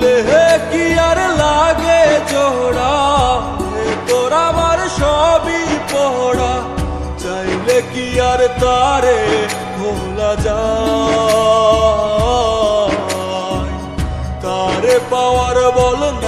ভাঙলে কি আর লাগে তোর সবই পড়া চাইলে কি আর তারে ভোলা যা তারে পাওয়ার বল না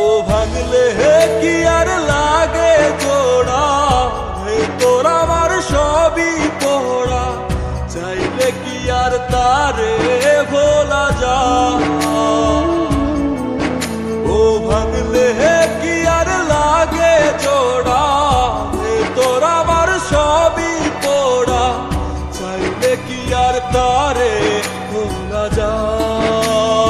ও ভাঙলে কি আর লাগে জোড়া? হে তোর আমার সবই পোড়া চাইলে কি আর তারে ভোলা যা ও ভাঙলে কি আর লাগে জোড়া? হে তোর আমার সবই পোড়া চাইলে কি আর তারে ভোলা যায়?